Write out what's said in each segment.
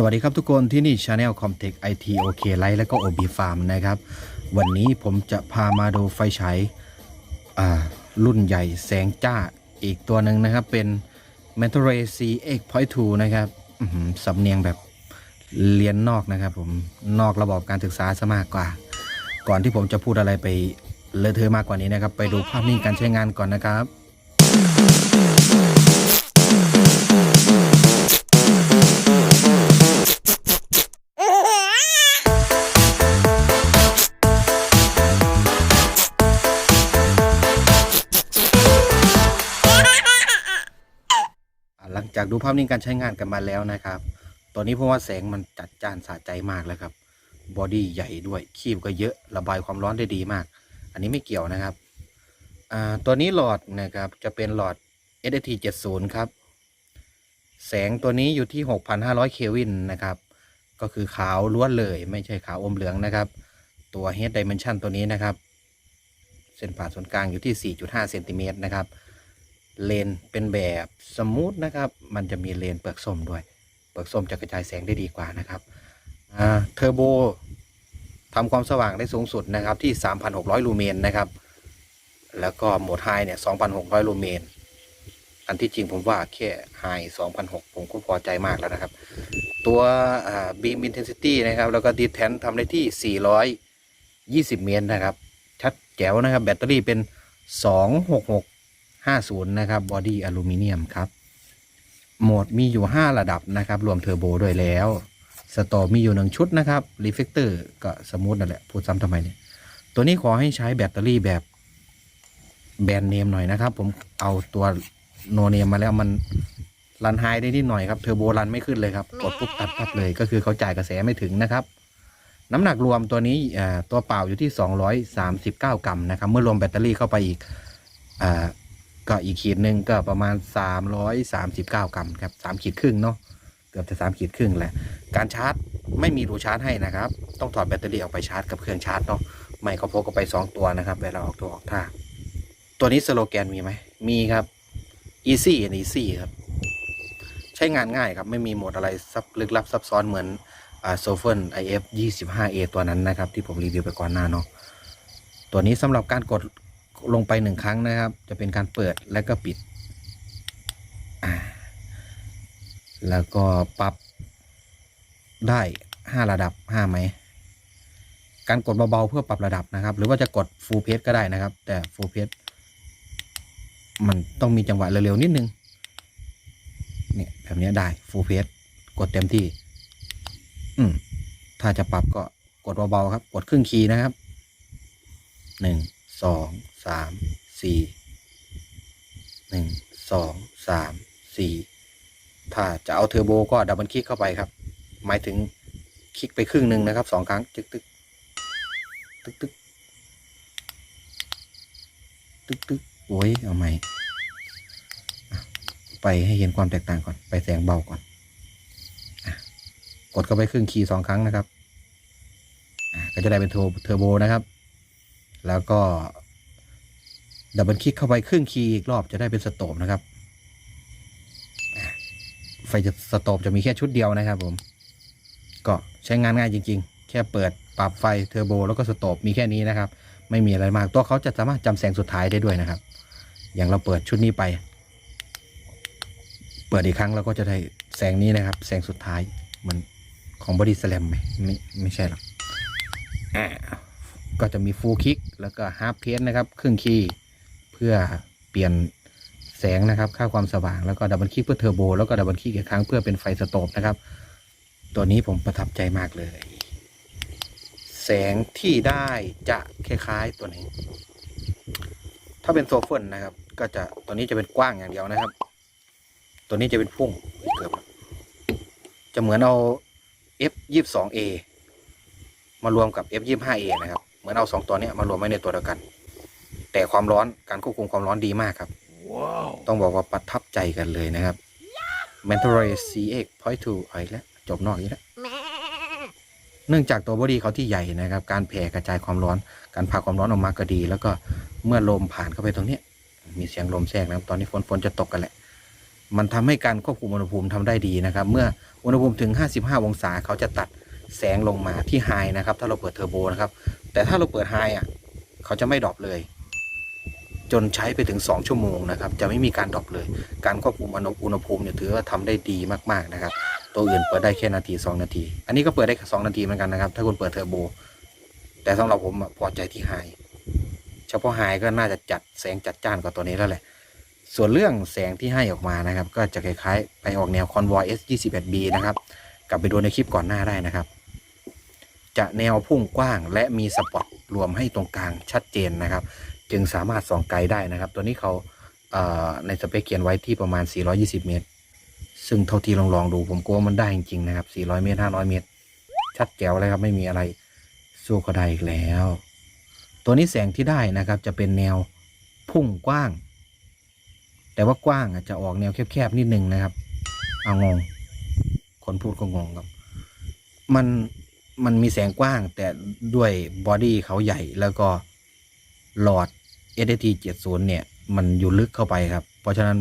สวัสดีครับทุกคนที่นี่ Channel Comtech IT OK Light และก็ OB Farm นะครับ วันนี้ผมจะพามาดูไฟฉายอ่ารุ่นใหญ่แสงจ้าอีกตัวหนึ่งนะครับ เป็น m e t a r a y CX Point 2นะครับสำเนียงแบบเรียนนอกนะครับผมนอกระบบการศึกษาซะมากกว่า ก่อนที่ผมจะพูดอะไรไปเลอะเทอะมากกว่านี้นะครับ ไปดูภาพนิ่งการใช้งานก่อนนะครับ จากดูภาพนิ่งการใช้งานกันมาแล้วนะครับตัวนี้เพราะว่าแสงมันจัดจ้านสะใจมากแล้วครับ บอดี้ใหญ่ด้วย คีบก็เยอะ ระบายความร้อนได้ดีมาก อันนี้ไม่เกี่ยวนะครับอ่าตัวนี้หลอดนะครับจะเป็นหลอด SAT 70 ครับ แสงตัวนี้อยู่ที่ 6,500 เควินนะครับ ก็คือขาวล้วนเลย ไม่ใช่ขาวอมเหลืองนะครับ ตัว Head Dimension ตัวนี้นะครับ เส้นผ่าศูนย์กลางอยู่ที่ 4.5 เซนติเมตรนะครับ เลนเป็นแบบสมูทนะครับ มันจะมีเลนเปลือกส้มด้วย เปลือกส้มจะกระจายแสงได้ดีกว่านะครับเทอร์โบทำความสว่างได้สูงสุดนะครับที่ 3,600 ลูเมนนะครับ แล้วก็โหมดไฮเนี่ย 2,600 ลูเมน อันที่จริงผมว่าแค่ไฮ2,600 ผมก็พอใจมากแล้วนะครับ ตัวบีมอินเทนซิตี้นะครับ แล้วก็ดีแทนทำได้ที่ 420 เมตรนะครับ ชัดแจ๋วนะครับ แบตเตอรี่เป็น 266 50 นะครับบอดี้อลูมิเนียมครับโหมดมีอยู่ 5 ระดับนะครับ รวมเทอร์โบด้วยแล้วสตอมีอยู่หนึ่งชุดนะครับรีเฟกเตอร์ก็สมูทนั่นแหละพูดซ้ำทำไมเนี่ยตัวนี้ขอให้ใช้แบตเตอรี่แบบแบรนด์เนมหน่อยนะครับ ผมเอาตัวโนเนมมาแล้วมันรันไฮได้นิดหน่อยครับเทอร์โบรันไม่ขึ้นเลยครับกดปุ๊บตัดปั๊บเลยก็คือเขาจ่ายกระแสไม่ถึงนะครับ น้ำหนักรวมตัวนี้อ่าตัวเปล่าอยู่ที่ 239 กรัมนะครับ เมื่อรวมแบตเตอรี่เข้าไปอีกอ่า ก็อีกขีดหนึ่งก็ประมาณ 339 กรัมครับสามขีดครึ่งเนาะเกือบจะสามขีดครึ่งแหละ การชาร์จไม่มีรูชาร์จให้นะครับ ต้องถอดแบตเตอรี่ออกไปชาร์จกับเครื่องชาร์จเนาะไม่ก็พกกไป 2 ตัวนะครับเวลาออกตัวออกท่า ตัวนี้สโลแกนมีไหมมีครับ easy and easy ครับ ใช้งานง่ายครับไม่มีโหมดอะไรซับลึกลับซับซ้อนเหมือนโซเฟน IF 25A ตัวนั้นนะครับ ที่ผมรีวิวไปก่อนหน้าเนาะตัวนี้สำหรับการกด ลงไปหนึ่งครั้งนะครับ จะเป็นการเปิดและก็ปิด แล้วก็ปรับได้ห้าระดับห้าไหม การกดเบาๆเพื่อปรับระดับนะครับ หรือว่าจะกด full page ก็ได้นะครับ แต่ full page มันต้องมีจังหวะเร็วๆนิดนึง เนี่ยแบบนี้ได้ full page กดเต็มที่ อืมถ้าจะปรับก็กดเบาๆครับ กดครึ่งคีย์นะครับหนึ่งสอง สามสี่หนึ่งสองสามสี่ถ้าจะเอาเทอร์โบก็ดับเบิลคลิกเข้าไปครับ หมายถึงคลิกไปครึ่งหนึ่งนะครับสองครั้งตึกตึกตึกตึกตึกตึกโอ้ยเอาใหม่ไปให้เห็นความแตกต่างก่อน ไปแสงเบาก่อนอกดเข้าไปครึ่งคีย์สองครั้งนะครับก็จะได้เป็นเทอร์โบนะครับ แล้วก็ ดับเบิลคลิกเข้าไปครึ่งคีย์อีกรอบจะได้เป็นสโตปนะครับ ไฟจะสโตปจะมีแค่ชุดเดียวนะครับผม ก็ใช้งานง่ายจริง ๆ แค่เปิดปรับไฟเทอร์โบแล้วก็สโตปมีแค่นี้นะครับ ไม่มีอะไรมาก ตัวเขาจะสามารถจำแสงสุดท้ายได้ด้วยนะครับ อย่างเราเปิดชุดนี้ไป เปิดอีกครั้งเราก็จะได้แสงนี้นะครับ แสงสุดท้ายเหมันของบอดี้สแลมไหมไม่ไม่ใช่หรอกก็จะมีฟูลคิกแล้วก็ฮาร์ปเพสนะครับ ครึ่งคีย์ พื่อเปลี่ยนแสงนะครับค่าความสว่างแล้วก็ดับเบิลคลิกเพื่อเทอร์โบแล้วก็ดับเบิลคลิกอีกครั้งเพื่อเป็นไฟสโตปนะครับ ตัวนี้ผมประทับใจมากเลย แสงที่ได้จะคล้ายๆตัวนี้ ถ้าเป็นโซเฟนนะครับ ก็จะตัวนี้จะเป็นกว้างอย่างเดียวนะครับ ตัวนี้จะเป็นพุ่งเกือบจะเหมือนเอา F 2 2 A มารวมกับ F 2 5 A นะครับ เหมือนเอาสองตัวนี้มารวมไว้ในตัวเดียวกัน แต่ความร้อนการควบคุมความร้อนดีมากครับต้องบอกว่าประทับใจกันเลยนะครับ m e n t o r a y CX Point 2เอาอีกแล้วจบนอกอีกแล้วเนื่องจากตัวบอดี้เขาที่ใหญ่นะครับ การแผ่กระจายความร้อน การพาความร้อนออกมาก็ดี แล้วก็เมื่อลมผ่านเข้าไปตรงเนี้ยมีเสียงลมแทรกนะครับ ตอนนี้ฝนฝนจะตกกันแหละ มันทำให้การควบคุมอุณหภูมิทำได้ดีนะครับ เมื่ออุณหภูมิถึง 55 องศาเขาจะตัดแสงลงมาที่ไฮนะครับ ถ้าเราเปิดเทอร์โบนะครับ แต่ถ้าเราเปิดไฮอะ เขาจะไม่ดรอปเลย จนใช้ไปถึง 2 ชั่วโมงนะครับ จะไม่มีการดรอปเลย การควบคุมอุณหภูมิเนี่ยถือว่าทำได้ดีมากๆนะครับ ตัวอื่นเปิดได้แค่นาที 2 นาที อันนี้ก็เปิดได้แค่2นาทีเหมือนกันนะครับ ถ้าคุณเปิดเทอร์โบ แต่สำหรับผมพอใจที่ไฮเฉพาะไฮก็น่าจะจัดแสงจัดจ้านกว่าตัวนี้แล้วแหละ ส่วนเรื่องแสงที่ให้ออกมานะครับ ก็จะคล้ายๆ ไปออกแนว Convoy S21B นะครับ กลับไปดูในคลิปก่อนหน้าได้นะครับ จะแนวพุ่งกว้างและมีสปอตรวมให้ตรงกลางชัดเจนนะครับ จึงสามารถส่องไกลได้นะครับ ตัวนี้เขาในสเปคเขียนไว้ที่ประมาณ 420 เมตร ซึ่งเท่าที่ลองลองดูผมกลัวมันได้จริงๆนะครับ 400 เมตร 500 เมตร ชัดแจ๋วเลยครับ ไม่มีอะไรสู้เขาได้อีกแล้ว ตัวนี้แสงที่ได้นะครับ จะเป็นแนวพุ่งกว้าง แต่ว่ากว้างอาจจะออกแนวแคบๆนิดนึงนะครับเอางง คนพูดก็งงครับ มันมันมีแสงกว้างแต่ด้วยบอดี้เขาใหญ่แล้วก็หลอด s t 70 เนี่ย มันอยู่ลึกเข้าไปครับ เพราะฉะนั้น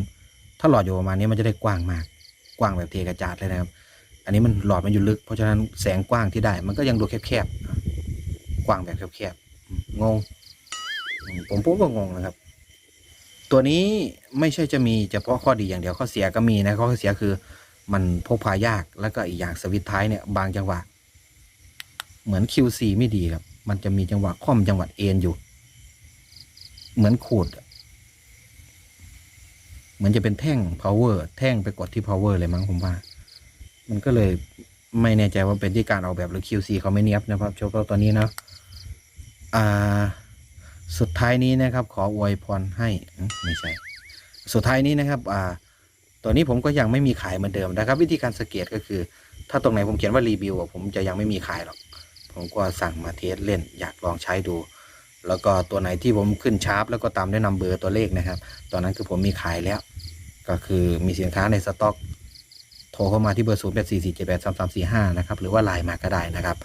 ถ้าหลอดอยู่ประมาณนี้มันจะได้กว้างมาก กว้างแบบเทกระจาดเลยนะครับ อันนี้มันหลอดมันอยู่ลึก เพราะฉะนั้นแสงกว้างที่ได้ มันก็ยังดูแคบๆ กว้างแบบแคบๆ งงอืมผมผมก็งงนะครับ ตัวนี้ไม่ใช่จะมีเฉพาะข้อดีอย่างเดียว ข้อเสียก็มีนะ ข้อเสียคือมันพกพายาก แล้วก็อีกอย่างสวิตท้ายเนี่ยบางจังหวะ เหมือน QC ไม่ดีครับ มันจะมีจังหวะค่อมจังหวะเอ็นอยู่ เหมือนขูด เหมือนจะเป็นแท่ง power แท่งไปกดที่ power เลยมั้งผมว่า มันก็เลยไม่แน่ใจว่าเป็นที่การออกแบบหรือ QC เขาไม่เนียบนะครับโชว์ตัวนี้เนาะอ่า สุดท้ายนี้นะครับ ขออวยพรให้ไม่ใช่ สุดท้ายนี้นะครับ อ่า ตัวนี้ผมก็ยังไม่มีขายเหมือนเดิมนะครับ วิธีการสเกตก็คือ ถ้าตรงไหนผมเขียนว่ารีวิวผมจะยังไม่มีขายหรอก ผมก็สั่งมาเทสเล่นอยากลองใช้ดู แล้วก็ตัวไหนที่ผมขึ้นชาร์ปแล้วก็ตามด้วยนำเบอร์ตัวเลขนะครับ ตอนนั้นคือผมมีขายแล้ว ก็คือมีสินค้าในสต็อก โทรเข้ามาที่เบอร์ 0 8 4 4 7 8 3 3 4 5 นะครับ หรือว่าไลน์มาก็ได้นะครับ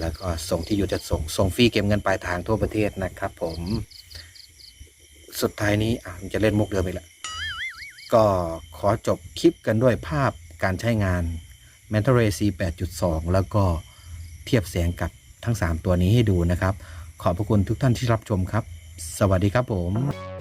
แล้วก็ส่งที่อยู่จะส่ง ส่งฟรีเก็บเงินปลายทางทั่วประเทศนะครับ ผม สุดท้ายนี้อะจะเล่นมุกเดิมอีกแล้วก็ขอจบคลิปกันด้วยภาพการใช้งาน m a n t a r a y C 8.2 แล้วก็เทียบแสงกับทั้ง 3 ตัวนี้ให้ดูนะครับ ขอบพระคุณทุกท่านที่รับชมครับ สวัสดีครับผม